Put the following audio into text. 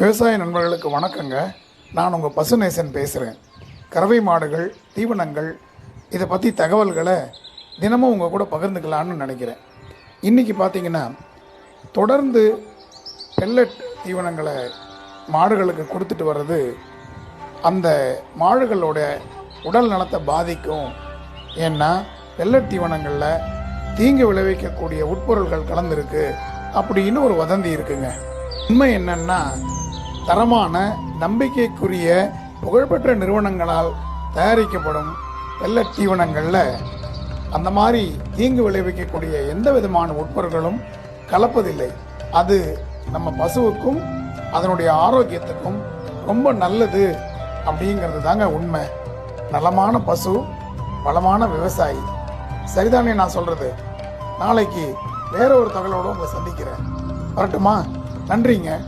விவசாய நண்பர்களுக்கு வணக்கங்க. நான் உங்கள் பசுநேசன் பேசுகிறேன் கறவை மாடுகள் தீவனங்கள் இதை பற்றி தகவல்களை தினமும் உங்கள் கூட பகிர்ந்துக்கலான்னு நினைக்கிறேன். இன்றைக்கி பார்த்தீங்கன்னா தொடர்ந்து பெல்லட் தீவனங்களை மாடுகளுக்கு கொடுத்துட்டு வர்றது அந்த மாடுகளோட உடல் நலத்தை பாதிக்கும். ஏன்னா பெல்லட் தீவனங்களில் தீங்கு விளைவிக்கக்கூடிய உட்பொருள்கள் கலந்துருக்கு. அப்படின்னு ஒரு வதந்தி இருக்குங்க. உண்மை என்னன்னா தரமான நம்பிக்கைக்குரிய புகழ்பெற்ற நிறுவனங்களால் தயாரிக்கப்படும் வெள்ள தீவனங்களில் அந்த மாதிரி தீங்கு விளைவிக்கக்கூடிய எந்த விதமான உட்பொருட்களும் கலப்பதில்லை. அது நம்ம பசுவுக்கும் அதனுடைய ஆரோக்கியத்துக்கும் ரொம்ப நல்லது அப்படிங்கிறது தாங்க உண்மை. நலமான பசு வளமான விவசாயி. சரிதானே நான் சொல்கிறது நாளைக்கு வேற ஒரு தகவலோடு உங்களை சந்திக்கிறேன். வரட்டுமா? நன்றிங்க.